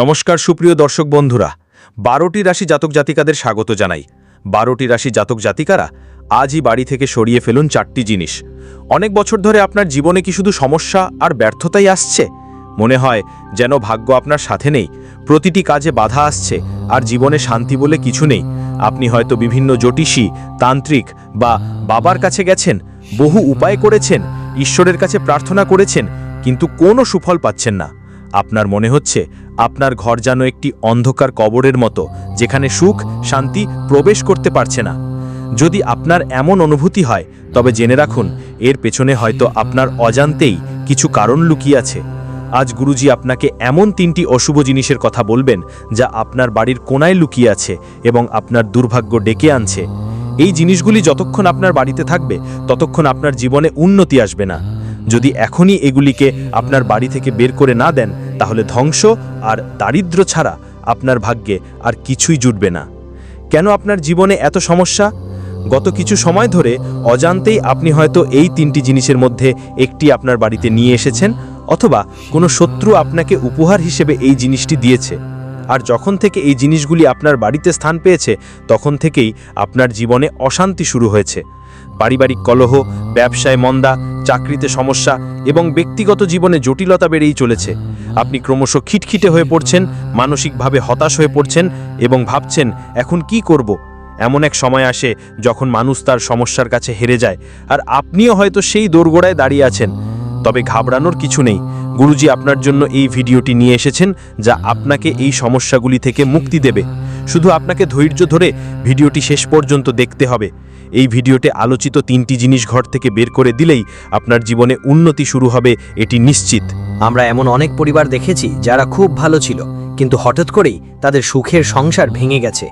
নমস্কার সুপ্রিয় দর্শক বন্ধুরা, বারোটি রাশি জাতক জাতিকাদের স্বাগত জানাই। বারোটি রাশি জাতক জাতিকারা আজই বাড়ি থেকে সরিয়ে ফেলুন চারটি জিনিস। অনেক বছর ধরে আপনার জীবনে কি শুধু সমস্যা আর ব্যর্থতাই আসছে? মনে হয় যেন ভাগ্য আপনার সাথে নেই, প্রতিটি কাজে বাধা আসছে আর জীবনে শান্তি বলে কিছু নেই। আপনি হয়তো বিভিন্ন জ্যোতিষী, তান্ত্রিক বা বাবার কাছে গেছেন, বহু উপায় করেছেন, ঈশ্বরের কাছে প্রার্থনা করেছেন, কিন্তু কোনো সুফল পাচ্ছেন না। আপনার মনে হচ্ছে আপনার ঘর যেন একটি অন্ধকার কবরের মতো, যেখানে সুখ, শান্তি প্রবেশ করতে পারছে না। যদি আপনার এমন অনুভূতি হয়, তবে জেনে রাখুন, এর পেছনে হয়তো আপনার অজান্তেই কিছু কারণ লুকিয়ে আছে। আজ গুরুজি আপনাকে এমন তিনটি অশুভ জিনিসের কথা বলবেন, যা আপনার বাড়ির কোনায় লুকিয়ে আছে এবং আপনার দুর্ভাগ্য ডেকে আনছে। এই জিনিসগুলি যতক্ষণ আপনার বাড়িতে থাকবে, ততক্ষণ আপনার জীবনে উন্নতি আসবে না। যদি এখনই এগুলিকে আপনার বাড়ি থেকে বের করে না দেন, তাহলে ধ্বংস আর দারিদ্র্য ছাড়া আপনার ভাগ্যে আর কিছুই জুটবে না। কেন আপনার জীবনে এত সমস্যা? গত কিছু সময় ধরে অজান্তেই আপনি হয়তো এই তিনটি জিনিসের মধ্যে একটি আপনার বাড়িতে নিয়ে এসেছেন, অথবা কোনো শত্রু আপনাকে উপহার হিসেবে এই জিনিসটি দিয়েছে। আর যখন থেকে এই জিনিসগুলি আপনার বাড়িতে স্থান পেয়েছে, তখন থেকেই আপনার জীবনে অশান্তি শুরু হয়েছে। পারিবারিক কলহ, ব্যবসায় মন্দা, চাকরিতে সমস্যা এবং ব্যক্তিগত জীবনে জটিলতা বেড়েই চলেছে। আপনি ক্রমশ খিটখিটে হয়ে পড়ছেন, মানসিকভাবে হতাশ হয়ে পড়ছেন এবং ভাবছেন, এখন কি করব? এমন এক সময় আসে যখন মানুষ তার সমস্যার কাছে হেরে যায় আর আপনিও হয়তো সেই দোরগোড়ায় দাঁড়িয়ে আছেন। তবে ঘাবড়ানোর কিছু নেই। গুরুজি আপনার জন্য এই ভিডিওটি নিয়ে এসেছেন যা আপনাকে এই সমস্যাগুলি থেকে মুক্তি দেবে। শুধু আপনাকে ধৈর্য ধরে ভিডিওটি শেষ পর্যন্ত দেখতে হবে। এই ভিডিওতে আলোচিত তিনটি জিনিস ঘর থেকে বের করে দিলেই আপনার জীবনে উন্নতি শুরু হবে, এটি নিশ্চিত। আমরা এমন অনেক পরিবার দেখেছি যারা খুব ভালো ছিল, কিন্তু হঠাৎ করেই তাদের সুখের সংসার ভেঙে গেছে।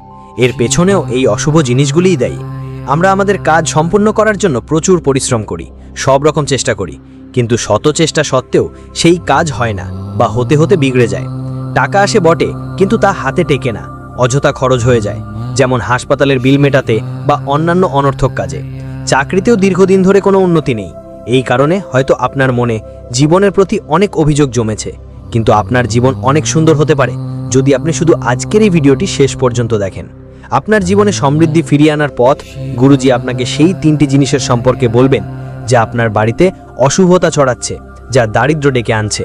এর পেছনেও এই অশুভ জিনিসগুলিই দেয়। আমরা আমাদের কাজ সম্পূর্ণ করার জন্য প্রচুর পরিশ্রম করি, সব রকম চেষ্টা করি, কিন্তু শত চেষ্টা সত্ত্বেও সেই কাজ হয় না বা হতে হতে বিগড়ে যায়। টাকা আসে বটে, কিন্তু তা হাতে টেকে না, অযথা খরচ হয়ে যায়। যেমন হাসপাতালের বিল মেটাতে বা অন্যান্য অনর্থক কাজে। চাকরিতেও দীর্ঘদিন ধরে কোনো উন্নতি নেই। এই কারণে হয়তো আপনার মনে জীবনের প্রতি অনেক অভিযোগ জমেছে। কিন্তু আপনার জীবন অনেক সুন্দর হতে পারে যদি আপনি শুধু আজকের এই ভিডিওটি শেষ পর্যন্ত দেখেন। আপনার জীবনে সমৃদ্ধি ফিরিয়ে আনার পথ গুরুজি আপনাকে সেই তিনটি জিনিসের সম্পর্কে বলবেন যা আপনার বাড়িতে অশুভতা ছড়াচ্ছে, যা দারিদ্র্য ডেকে আনছে।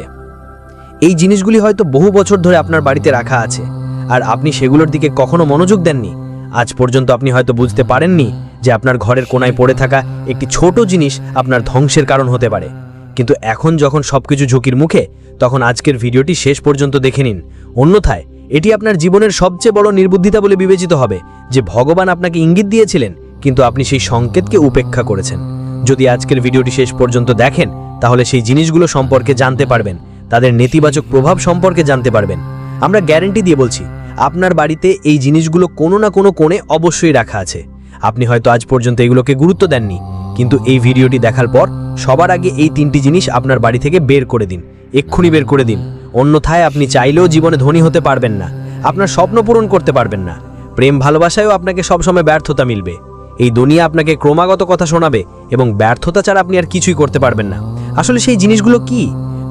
এই জিনিসগুলি হয়তো বহু বছর ধরে আপনার বাড়িতে রাখা আছে। আর আপনি সেগুলোর দিকে কখনো মনোযোগ দেননি? আজ পর্যন্ত আপনি হয়তো বুঝতে পারেননি যে আপনার ঘরের কোনায় পড়ে থাকা একটি ছোট জিনিস আপনার ধ্বংসের কারণ হতে পারে। কিন্তু এখন যখন সবকিছু ঝুঁকির মুখে, তখন আজকের ভিডিওটি শেষ পর্যন্ত দেখে নিন। অন্যথায়, এটি আপনার জীবনের সবচেয়ে বড় নির্বুদ্ধিতা বলে বিবেচিত হবে যে ভগবান আপনাকে ইঙ্গিত দিয়েছিলেন, কিন্তু আপনি সেই সংকেতকে উপেক্ষা করেছেন। যদি আজকের ভিডিওটি শেষ পর্যন্ত দেখেন, তাহলে সেই জিনিসগুলো সম্পর্কে জানতে পারবেন, তাদের নেতিবাচক প্রভাব সম্পর্কে জানতে পারবেন। আমরা গ্যারেন্টি দিয়ে বলছি আপনার বাড়িতে এই জিনিসগুলো কোনো না কোনো কোণে অবশ্যই রাখা আছে। আপনি হয়তো আজ পর্যন্ত এগুলোকে গুরুত্ব দেননি, কিন্তু এই ভিডিওটি দেখার পর সবার আগে এই তিনটি জিনিস আপনার বাড়ি থেকে বের করে দিন, এক্ষুনি বের করে দিন। অন্যথায় আপনি চাইলেও জীবনে ধনী হতে পারবেন না, আপনার স্বপ্ন পূরণ করতে পারবেন না। প্রেম ভালোবাসায়ও আপনাকে সবসময় ব্যর্থতা মিলবে। এই দুনিয়া আপনাকে ক্রমাগত কথা শোনাবে এবং ব্যর্থতা ছাড়া আপনি আর কিছুই করতে পারবেন না। আসলে সেই জিনিসগুলো কি?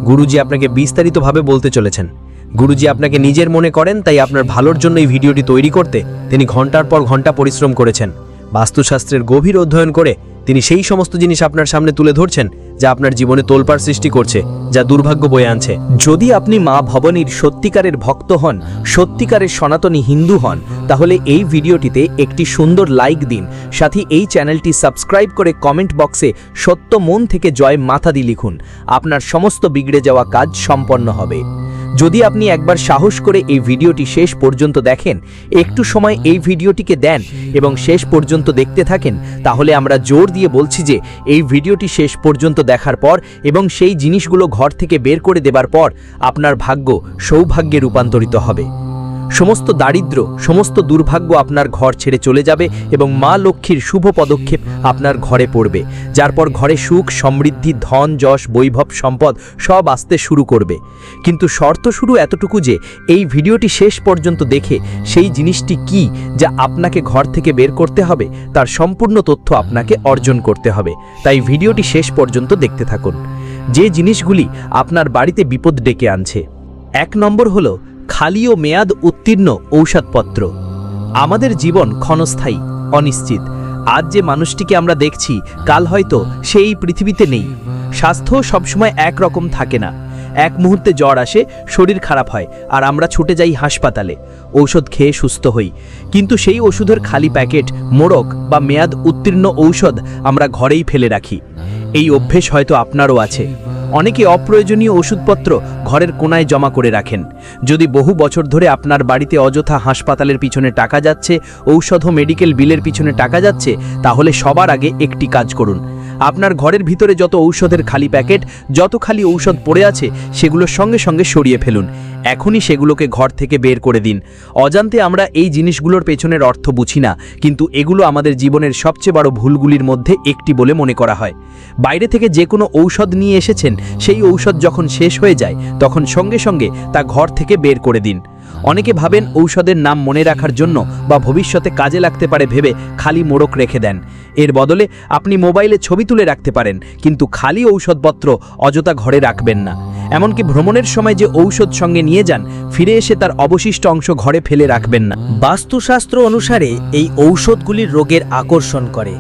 গুরুজি আপনাকে বিস্তারিতভাবে বলতে চলেছেন। গুরুজি আপনাকে নিজের মনে করেন, তাই আপনার ভালোর জন্য এই ভিডিওটি তৈরি করতে তিনি ঘণ্টার পর ঘণ্টা পরিশ্রম করেছেন। বাস্তুশাস্ত্রের গভীর অধ্যয়ন করে তিনি সেই সমস্ত জিনিস আপনার সামনে তুলে ধরছেন, যা আপনার জীবনে তোলপাড় সৃষ্টি করছে, যা দুর্ভাগ্য বয়ে আনছে। যদি আপনি মা ভবনীর সত্যিকারের ভক্ত হন, সত্যিকারের সনাতনী হিন্দু হন, তাহলে এই ভিডিওটিতে একটি সুন্দর লাইক দিন। সাথে এই চ্যানেলটি সাবস্ক্রাইব করে কমেন্ট বক্সে সত্য মন থেকে জয় মাথা দি লিখুন। আপনার সমস্ত বিগড়ে যাওয়া কাজ সম্পন্ন হবে। যদি আপনি একবার সাহস করে এই ভিডিওটি শেষ পর্যন্ত দেখেন, একটু সময় এই ভিডিওটিকে দেন এবং শেষ পর্যন্ত দেখতে থাকেন, তাহলে আমরা জোর দিয়ে বলছি যে এই ভিডিওটি শেষ পর্যন্ত দেখার পর এবং সেই জিনিসগুলো ঘর থেকে বের করে দেবার পর আপনার ভাগ্য সৌভাগ্যে রূপান্তরিত হবে। সমস্ত দারিদ্র, সমস্ত দুর্ভাগ্য আপনার ঘর ছেড়ে চলে যাবে এবং মা লক্ষ্মীর শুভ পদক্ষেপ আপনার ঘরে পড়বে। যার পর ঘরে সুখ, সমৃদ্ধি, ধন, যশ, বৈভব, সম্পদ সব আসতে শুরু করবে। কিন্তু শর্ত শুরু এতটুকু যে, এই ভিডিওটি শেষ পর্যন্ত দেখে সেই জিনিসটি কি যা আপনাকে ঘর থেকে বের করতে হবে, তার সম্পূর্ণ তথ্য আপনাকে অর্জন করতে হবে। তাই ভিডিওটি শেষ পর্যন্ত দেখতে থাকুন। যে জিনিসগুলি আপনার বাড়িতে বিপদ ডেকে আনছে। এক নম্বর হলো খালি ও মেয়াদ উত্তীর্ণ ঔষধপত্র। আমাদের জীবন ক্ষণস্থায়ী, অনিশ্চিত। আজ যে মানুষটিকে আমরা দেখছি, কাল হয়তো সেই পৃথিবীতে নেই। স্বাস্থ্য সবসময় একরকম থাকে না। এক মুহূর্তে জ্বর আসে, শরীর খারাপ হয়, আর আমরা ছুটে যাই হাসপাতালে। ঔষধ খেয়ে সুস্থ হই। কিন্তু সেই ওষুধের খালি প্যাকেট, মোড়ক বা মেয়াদ উত্তীর্ণ ঔষধ আমরা ঘরেই ফেলে রাখি। এই অভ্যেস হয়তো আপনারও আছে। অনেকে অপ্রয়োজনীয় ওষুধপত্র ঘরের কোনায় জমা করে রাখেন। যদি বহু বছর ধরে আপনার বাড়িতে অযথা হাসপাতালের পিছনে টাকা যাচ্ছে, ঔষধ ও মেডিকেল বিলের পিছনে টাকা যাচ্ছে, তাহলে সবার আগে একটি কাজ করুন। আপনার ঘরের ভিতরে যত ঔষধের খালি প্যাকেট, যত খালি ঔষধ পড়ে আছে সেগুলোর সঙ্গে সঙ্গে সরিয়ে ফেলুন। এখনই সেগুলোকে ঘর থেকে বের করে দিন। অজান্তে আমরা এই জিনিসগুলোর পেছনের অর্থ বুঝি না, কিন্তু এগুলো আমাদের জীবনের সবচেয়ে বড় ভুলগুলির মধ্যে একটি বলে মনে করা হয়। বাইরে থেকে যে কোনো ঔষধ নিয়ে এসেছেন, সেই ঔষধ যখন শেষ হয়ে যায়, তখন সঙ্গে সঙ্গে তা ঘর থেকে বের করে দিন। অনেকে ভাবেন ঔষধের নাম মনে রাখার জন্য বা ভবিষ্যতে কাজে লাগতে পারে ভেবে খালি মোড়ক রেখে দেন। এর বদলে আপনি মোবাইলে ছবি তুলে রাখতে পারেন কিন্তু খালি ঔষধপত্র অযথা ঘরে রাখবেন না। এমনকি ভ্রমণের সময় যে ঔষধ সঙ্গে নিয়ে যান ফিরে এসে তার অবশিষ্ট অংশ ঘরে ফেলে রাখবেন না। বাস্তুশাস্ত্র অনুসারে এই ঔষধগুলির রোগের আকর্ষণ করে।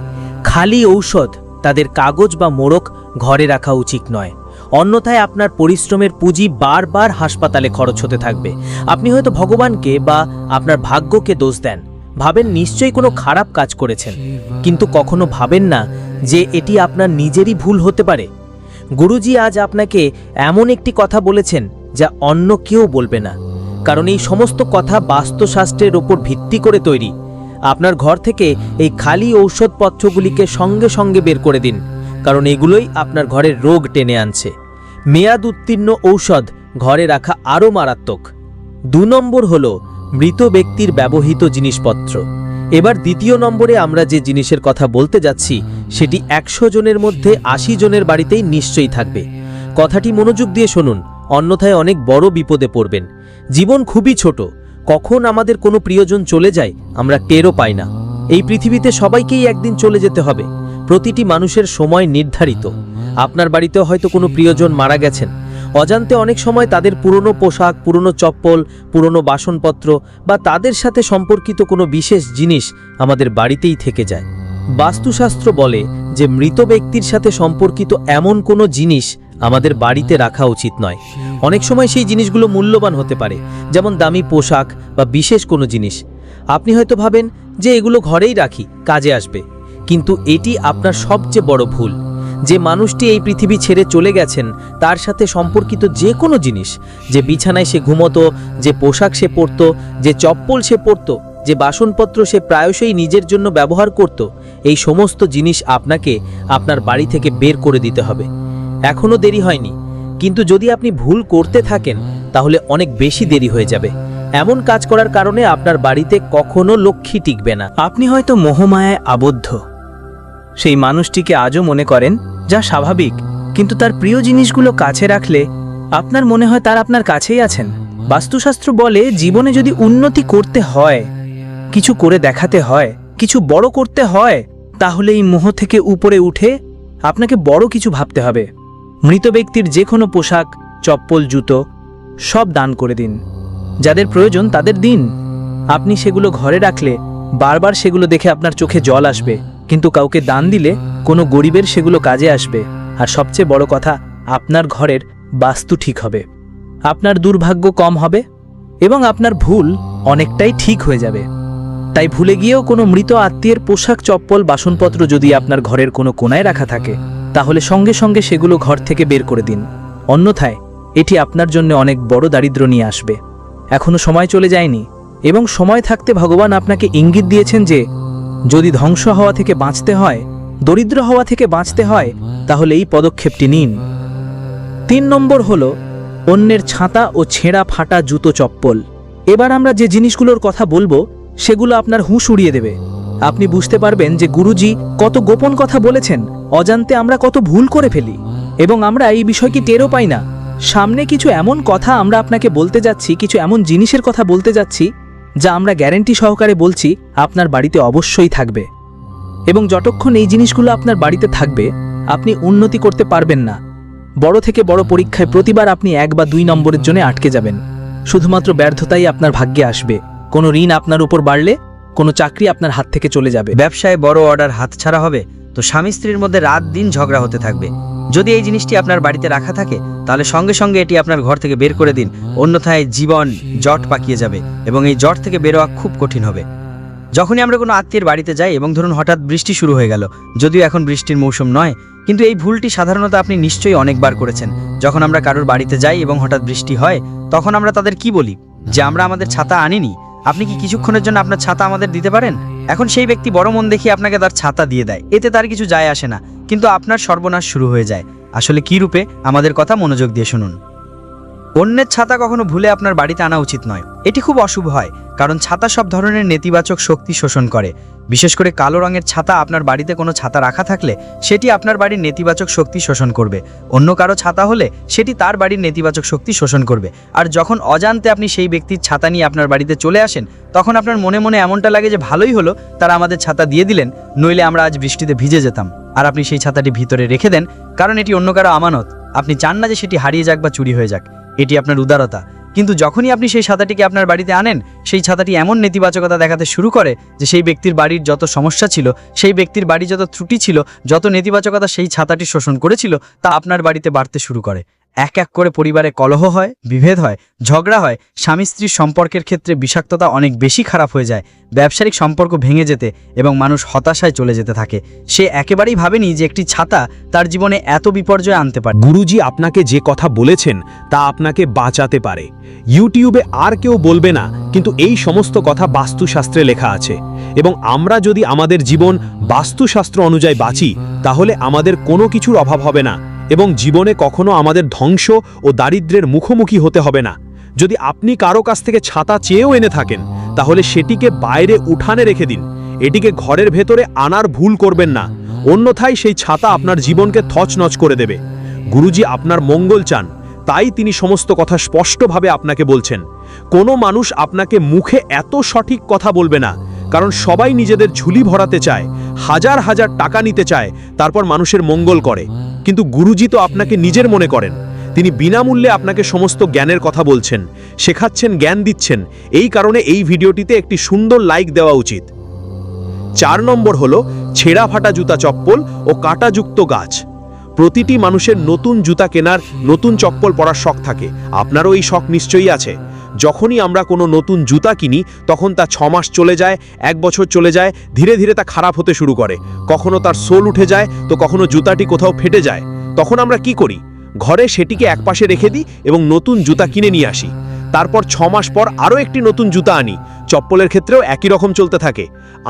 খালি ঔষধ তাদের কাগজ বা মোড়ক ঘরে রাখা উচিত নয়। অন্যথায় আপনার পরিশ্রমের পুঁজি বারবার হাসপাতালে খরচ হতে থাকবে। আপনি হয়তো ভগবানকে বা আপনার ভাগ্যকে দোষ দেন। ভাবেন নিশ্চয়ই কোনো খারাপ কাজ করেছেন। কিন্তু কখনো ভাবেন না যে এটি আপনার নিজেরই ভুল হতে পারে। গুরুজি আজ আপনাকে এমন একটি কথা বলেছেন যা অন্য কেউ বলবে না। কারণ এই সমস্ত কথা বাস্তুশাস্ত্রের ওপর ভিত্তি করে তৈরি। আপনার ঘর থেকে এই খালি ঔষধপত্রগুলিকে সঙ্গে সঙ্গে বের করে দিন। কারণ এগুলোই আপনার ঘরের রোগ টেনে আনছে। মেয়াদ উত্তীর্ণ ঔষধ ঘরে রাখা আরও মারাত্মক। দু নম্বর হল মৃত ব্যক্তির ব্যবহৃত জিনিসপত্র। এবার দ্বিতীয় নম্বরে আমরা যে জিনিসের কথা বলতে যাচ্ছি, সেটি একশো জনের মধ্যে আশি জনের বাড়িতেই নিশ্চয়ই থাকবে। কথাটি মনোযোগ দিয়ে শুনুন, অন্যথায় অনেক বড় বিপদে পড়বেন। জীবন খুবই ছোট, কখন আমাদের কোনো প্রিয়জন চলে যায়, আমরা টেরও পাই না। এই পৃথিবীতে সবাইকেই একদিন চলে যেতে হবে। প্রতিটি মানুষের সময় নির্ধারিত। আপনার বাড়িতেও হয়তো কোনো প্রিয়জন মারা গেছেন। অজান্তে অনেক সময় তাদের পুরনো পোশাক, পুরনো চপ্পল, পুরনো বাসনপত্র বা তাদের সাথে সম্পর্কিত কোনো বিশেষ জিনিস আমাদের বাড়িতেই থেকে যায়। বাস্তুশাস্ত্র বলে যে মৃত ব্যক্তির সাথে সম্পর্কিত এমন কোনো জিনিস আমাদের বাড়িতে রাখা উচিত নয়। অনেক সময় সেই জিনিসগুলো মূল্যবান হতে পারে, যেমন দামি পোশাক বা বিশেষ কোনো জিনিস। আপনি হয়তো ভাবেন যে এগুলো ঘরেই রাখি, কাজে আসবে। কিন্তু এটি আপনার সবচেয়ে বড় ভুল। যে মানুষটি এই পৃথিবী ছেড়ে চলে গেছেন, তার সাথে সম্পর্কিত যে কোনো জিনিস, যে বিছানায় সে ঘুমতো, যে পোশাক সে পরতো, যে চপ্পল সে পরতো, যে বাসনপত্র সে প্রায়শই নিজের জন্য ব্যবহার করত, এই সমস্ত জিনিস আপনাকে আপনার বাড়ি থেকে বের করে দিতে হবে। এখনও দেরি হয়নি, কিন্তু যদি আপনি ভুল করতে থাকেন, তাহলে অনেক বেশি দেরি হয়ে যাবে। এমন কাজ করার কারণে আপনার বাড়িতে কখনো লক্ষ্মী টিকবে না। আপনি হয়তো মোহমায়ায় আবদ্ধ। সেই মানুষটিকে আজও মনে করেন যা স্বাভাবিক, কিন্তু তার প্রিয় জিনিসগুলো কাছে রাখলে আপনার মনে হয় তার আপনার কাছেই আছেন। বাস্তুশাস্ত্র বলে জীবনে যদি উন্নতি করতে হয়, কিছু করে দেখাতে হয়, কিছু বড় করতে হয়, তাহলে এই মোহ থেকে উপরে উঠে আপনাকে বড় কিছু ভাবতে হবে। মৃত ব্যক্তির যে কোনো পোশাক, চপ্পল, জুতো সব দান করে দিন। যাদের প্রয়োজন তাদের দিন। আপনি সেগুলো ঘরে রাখলে বারবার সেগুলো দেখে আপনার চোখে জল আসবে। কিন্তু কাউকে দান দিলে কোনো গরিবের সেগুলো কাজে আসবে। আর সবচেয়ে বড় কথা, আপনার ঘরের বাস্তু ঠিক হবে। আপনার দুর্ভাগ্য কম হবে এবং আপনার ভুল অনেকটাই ঠিক হয়ে যাবে। তাই ভুলে গিয়েও কোনো মৃত আত্মীয়ের পোশাক, চপ্পল, বাসনপত্র যদি আপনার ঘরের কোনো কোনায় রাখা থাকে, তাহলে সঙ্গে সঙ্গে সেগুলো ঘর থেকে বের করে দিন। অন্যথায় এটি আপনার জন্য অনেক বড় দারিদ্র নিয়ে আসবে। এখনও সময় চলে যায়নি এবং সময় থাকতে ভগবান আপনাকে ইঙ্গিত দিয়েছেন যে যদি ধ্বংস হওয়া থেকে বাঁচতে হয়, দরিদ্র হওয়া থেকে বাঁচতে হয়, তাহলে এই পদক্ষেপটি নিন। তিন নম্বর হল, অন্যের ছাতা ও ছেঁড়া ফাটা জুতো চপ্পল। এবার আমরা যে জিনিসগুলোর কথা বলব, সেগুলো আপনার হুঁশ উড়িয়ে দেবে। আপনি বুঝতে পারবেন যে গুরুজি কত গোপন কথা বলেছেন, অজান্তে আমরা কত ভুল করে ফেলি। এবং আমরা এই বিষয়টি টেরও পাই না। সামনে কিছু এমন কথা আমরা আপনাকে বলতে যাচ্ছি, কিছু এমন জিনিসের কথা বলতে যাচ্ছি যা আমরা গ্যারেন্টি সহকারে বলছি আপনার বাড়িতে অবশ্যই থাকবে। এবং যতক্ষণ এই জিনিসগুলো আপনার বাড়িতে থাকবে, আপনি উন্নতি করতে পারবেন না। বড় থেকে বড় পরীক্ষায় প্রতিবার আপনি এক বা দুই নম্বরের জন্য আটকে যাবেন। শুধুমাত্র ব্যর্থতাই আপনার ভাগ্যে আসবে। কোনো ঋণ আপনার উপর বাড়লে, কোনো চাকরি আপনার হাত থেকে চলে যাবে। ব্যবসায় বড় অর্ডার হাতছাড়া হবে তো স্বামী স্ত্রীর মধ্যে রাত দিন ঝগড়া হতে থাকবে। যদি এই জিনিসটি আপনার বাড়িতে রাখা থাকে, তাহলে সঙ্গে সঙ্গে এটি আপনার ঘর থেকে বের করে দিন, অন্যথায় জীবন জট পাকিয়ে যাবে এবং এই জট থেকে বেরোয়া খুব কঠিন হবে। যখনই আমরা কোনো আত্মীয়ের বাড়িতে যাই এবং ধরুন হঠাৎ বৃষ্টি শুরু হয়ে গেল, যদিও এখন বৃষ্টির মৌসুম নয়, কিন্তু এই ভুলটি সাধারণত আপনি নিশ্চয়ই অনেকবার করেছেন। যখন আমরা কারোর বাড়িতে যাই এবং হঠাৎ বৃষ্টি হয়, তখন আমরা তাদের কি বলি? যে আমরা আমাদের ছাতা আনিনি। আপনি কি কিছুক্ষণের জন্য আপনার ছাতা আমাদের দিতে পারেন? এখন সেই ব্যক্তি বড় মন দেখিয়ে আপনাকে তার ছাতা দিয়ে দেয়। এতে তার কিছু যায় আসে না, কিন্তু আপনার সর্বনাশ শুরু হয়ে যায়। আসলে কি রূপে? আমাদের কথা মনোযোগ দিয়ে শুনুন। অন্যের ছাতা কখনো ভুলে আপনার বাড়িতে আনা উচিত নয়। এটি খুব অশুভ হয়, কারণ ছাতা সব ধরনের নেতিবাচক শক্তি শোষণ করে। বিশেষ করে কালো রঙের ছাতা আপনার বাড়িতে কোনো ছাতা রাখা থাকলে সেটি আপনার বাড়ির নেতিবাচক শক্তি শোষণ করবে। অন্য কারও ছাতা হলে সেটি তার বাড়ির নেতিবাচক শক্তি শোষণ করবে। আর যখন অজান্তে আপনি সেই ব্যক্তির ছাতা নিয়ে আপনার বাড়িতে চলে আসেন, তখন আপনার মনে মনে এমনটা লাগে যে ভালোই হলো, তারা আমাদের ছাতা দিয়ে দিলেন, নইলে আমরা আজ বৃষ্টিতে ভিজে যেতাম। আর আপনি সেই ছাতাটি ভিতরে রেখে দেন, কারণ এটি অন্য কারও আমানত। আপনি চান না যে সেটি হারিয়ে যাক বা চুরি হয়ে যাক। এটি আপনার উদারতা। কিন্তু যখনই আপনি সেই ছাতাটিকে আপনার বাড়িতে আনেন, সেই ছাতাটি এমন নেতিবাচকতা দেখাতে শুরু করে যে সেই ব্যক্তির বাড়ির যত সমস্যা ছিল, সেই ব্যক্তির বাড়ি যত ত্রুটি ছিল, যত নেতিবাচকতা সেই ছাতাটি শোষণ করেছিল, তা আপনার বাড়িতে বাড়তে শুরু করে। এক এক করে পরিবারে কলহ হয়, বিভেদ হয়, ঝগড়া হয়, স্বামী স্ত্রীর সম্পর্কের ক্ষেত্রে বিষাক্ততা অনেক বেশি খারাপ হয়ে যায়। ব্যবসায়িক সম্পর্ক ভেঙে যেতে এবং মানুষ হতাশায় চলে যেতে থাকে। সে একেবারেই ভাবেনি যে একটি ছাতা তার জীবনে এত বিপর্যয় আনতে পারে। গুরুজি আপনাকে যে কথা বলেছেন তা আপনাকে বাঁচাতে পারে। ইউটিউবে আর কেউ বলবে না, কিন্তু এই সমস্ত কথা বাস্তুশাস্ত্রে লেখা আছে। এবং আমরা যদি আমাদের জীবন বাস্তুশাস্ত্র অনুযায়ী বাঁচি, তাহলে আমাদের কোনো কিছুর অভাব হবে না। এবং জীবনে কখনো আমাদের ধ্বংস ও দারিদ্র্যের মুখোমুখি হতে হবে না। যদি আপনি কারও কাছ থেকে ছাতা চেয়েও এনে থাকেন, তাহলে সেটিকে বাইরে উঠানে রেখে দিন। এটিকে ঘরের ভেতরে আনার ভুল করবেন না। অন্যথায় সেই ছাতা আপনার জীবনকে থচনচ করে দেবে। গুরুজি আপনার মঙ্গল চান, তাই তিনি সমস্ত কথা স্পষ্টভাবে আপনাকে বলছেন। কোনো মানুষ আপনাকে মুখে এত সঠিক কথা বলবে না কারণ সবাই নিজেদের ঝুলি ভরাতে চায়, হাজার হাজার টাকা নিতে চায়, তারপর মানুষের মঙ্গল করে। কিন্তু গুরুজি তো আপনাকে নিজের মনে করেন। তিনি বিনামূল্যে আপনাকে সমস্ত জ্ঞানের কথা বলছেন, শেখাচ্ছেন, জ্ঞান দিচ্ছেন। এই কারণে এই ভিডিওটিতে একটি সুন্দর লাইক দেওয়া উচিত। চার নম্বর হলো, ছেঁড়া ফাটা জুতা চপ্পল ও কাঁটাযুক্ত গাছ। প্রতিটি মানুষের নতুন জুতা কেনার নতুন চপ্পল পরার শখ থাকে। আপনারও এই শখ নিশ্চয়ই আছে। যখনই আমরা কোনো নতুন জুতা কিনি, তখন তা ছ মাস চলে যায়, এক বছর চলে যায়, ধীরে ধীরে তা খারাপ হতে শুরু করে। কখনো তার সোল উঠে যায়, তো কখনো জুতাটি কোথাও ফেটে যায়। তখন আমরা কি করি? ঘরে সেটিকে একপাশে রেখে দিই এবং নতুন জুতা কিনে নিয়ে আসি। তারপর ছ মাস পর আরও একটি নতুন জুতা আনি। চপ্পলের ক্ষেত্রেও একই রকম চলতে থাকে।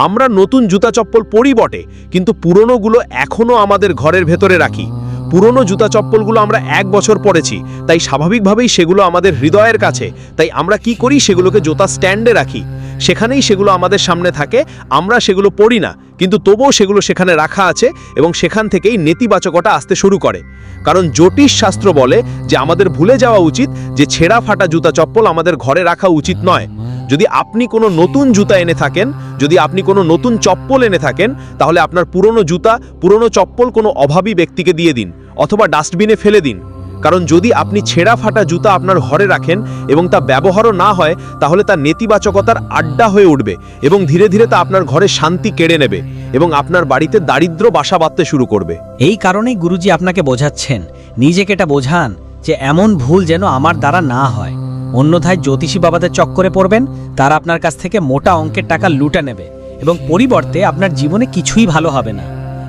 আমরা নতুন জুতা চপ্পল পরি বটে, কিন্তু পুরনোগুলো এখনও আমাদের ঘরের ভেতরে রাখি। পুরনো জুতা চপ্পলগুলো আমরা এক বছর পরেছি, তাই স্বাভাবিকভাবেই সেগুলো আমাদের হৃদয়ের কাছে। তাই আমরা কি করি? সেগুলোকে জুতা স্ট্যান্ডে রাখি। সেখানেই সেগুলো আমাদের সামনে থাকে, আমরা সেগুলো পড়ি না, কিন্তু তবুও সেগুলো সেখানে রাখা আছে এবং সেখান থেকেই নেতিবাচকতা আসতে শুরু করে। কারণ জ্যোতিষ শাস্ত্র বলে যে, আমাদের ভুলে যাওয়া উচিত যে, ছেঁড়া ফাটা জুতা চপ্পল আমাদের ঘরে রাখা উচিত নয়। যদি আপনি কোনো নতুন জুতা এনে থাকেন, যদি আপনি কোনো নতুন চপ্পল এনে থাকেন, তাহলে আপনার পুরনো জুতা, পুরনো চপ্পল কোনো অভাবী ব্যক্তিকে দিয়ে দিন অথবা ডাস্টবিনে ফেলে দিন। কারণ যদি আপনি ছেঁড়া ফাটা জুতা আপনার ঘরে রাখেন এবং তা ব্যবহারও না হয়, তাহলে তা নেতিবাচকতার আড্ডা হয়ে উঠবে এবং ধীরে ধীরে তা আপনার ঘরে শান্তি কেড়ে নেবে এবং আপনার বাড়িতে দারিদ্র বাসা বাঁধতে শুরু করবে। এই কারণেই গুরুজি আপনাকে বোঝাচ্ছেন, নিজেকে এটা বোঝান যে এমন ভুল যেন আমার দ্বারা না হয়। অন্যথায় জ্যোতিষী বাবাদের চক্করে পড়বেন, তারা আপনার কাছ থেকে মোটা অঙ্কের টাকা লুটে নেবে এবং পরিবর্তে আপনার জীবনে কিছুই ভালো হবে না।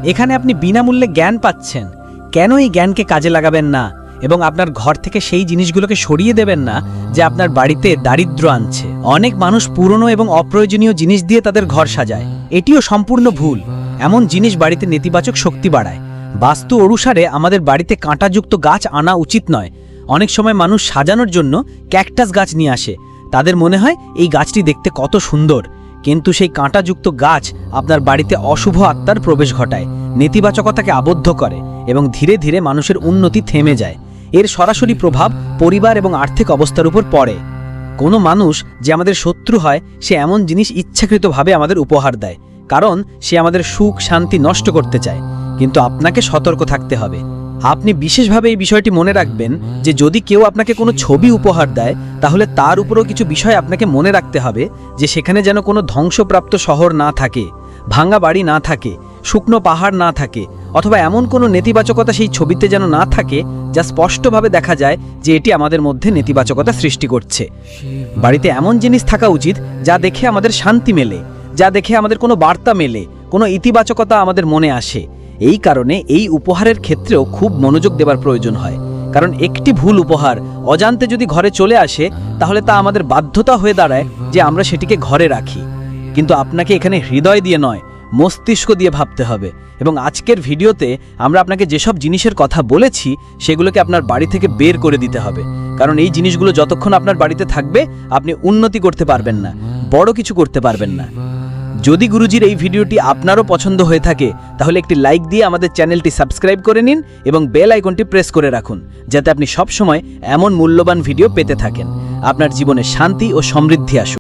এখানে আপনি বিনামূল্যে জ্ঞান পাচ্ছেন। কেন এই জ্ঞানকে কাজে লাগাবেন না এবং আপনার ঘর থেকে সেই জিনিসগুলোকে সরিয়ে দেবেন না যে আপনার বাড়িতে দারিদ্র আনছে? অনেক মানুষ পুরনো এবং অপ্রয়োজনীয় জিনিস দিয়ে তাদের ঘর সাজায়। এটিও সম্পূর্ণ ভুল। এমন জিনিস বাড়িতে নেতিবাচক শক্তি বাড়ায়। বাস্তু অনুসারে আমাদের বাড়িতে কাঁটাযুক্ত গাছ আনা উচিত নয়। অনেক সময় মানুষ সাজানোর জন্য ক্যাকটাস গাছ নিয়ে আসে। তাদের মনে হয় এই গাছটি দেখতে কত সুন্দর। কিন্তু সেই কাঁটাযুক্ত গাছ আপনার বাড়িতে অশুভ আত্মার প্রবেশ ঘটায়, নেতিবাচকতাকে আবদ্ধ করে এবং ধীরে ধীরে মানুষের উন্নতি থেমে যায়। এর সরাসরি প্রভাব পরিবার এবং আর্থিক অবস্থার উপর পড়ে। কোনো মানুষ যে আমাদের শত্রু হয়, সে এমন জিনিস ইচ্ছাকৃতভাবে আমাদের উপহার দেয়, কারণ সে আমাদের সুখ, শান্তি নষ্ট করতে চায়। কিন্তু আপনাকে সতর্ক থাকতে হবে। আপনি বিশেষভাবে এই বিষয়টি মনে রাখবেন যে যদি কেউ আপনাকে কোনো ছবি উপহার দেয়, তাহলে তার উপরেও কিছু বিষয় আপনাকে মনে রাখতে হবে যে সেখানে যেন কোনো ধ্বংসপ্রাপ্ত শহর না থাকে, ভাঙা বাড়ি না থাকে, শুকনো পাহাড় না থাকে, অথবা এমন কোনো নেতিবাচকতা সেই ছবিতে যেন না থাকে, যা স্পষ্টভাবে দেখা যায় যে এটি আমাদের মধ্যে নেতিবাচকতা সৃষ্টি করছে। বাড়িতে এমন জিনিস থাকা উচিত যা দেখে আমাদের শান্তি মেলে, যা দেখে আমাদের কোনো বার্তা মেলে, কোনো ইতিবাচকতা আমাদের মনে আসে। এই কারণে এই উপহারের ক্ষেত্রেও খুব মনোযোগ দেবার প্রয়োজন হয়। কারণ একটি ভুল উপহার অজান্তে যদি ঘরে চলে আসে, তাহলে তা আমাদের বাধ্যতা হয়ে দাঁড়ায় যে আমরা সেটিকে ঘরে রাখি। কিন্তু আপনাকে এখানে হৃদয় দিয়ে নয়, মস্তিষ্ক দিয়ে ভাবতে হবে। এবং আজকের ভিডিওতে আমরা আপনাকে যেসব জিনিসের কথা বলেছি, সেগুলোকে আপনার বাড়ি থেকে বের করে দিতে হবে। কারণ এই জিনিসগুলো যতক্ষণ আপনার বাড়িতে থাকবে, আপনি উন্নতি করতে পারবেন না, বড় কিছু করতে পারবেন না। যদি গুরুজির এই ভিডিওটি আপনারও পছন্দ হয়ে থাকে, তাহলে একটি লাইক দিয়ে আমাদের চ্যানেলটি সাবস্ক্রাইব করে নিন এবং বেল আইকনটি প্রেস করে রাখুন, যাতে আপনি সবসময় এমন মূল্যবান ভিডিও পেতে থাকেন। আপনার জীবনে শান্তি ও সমৃদ্ধি আসুক।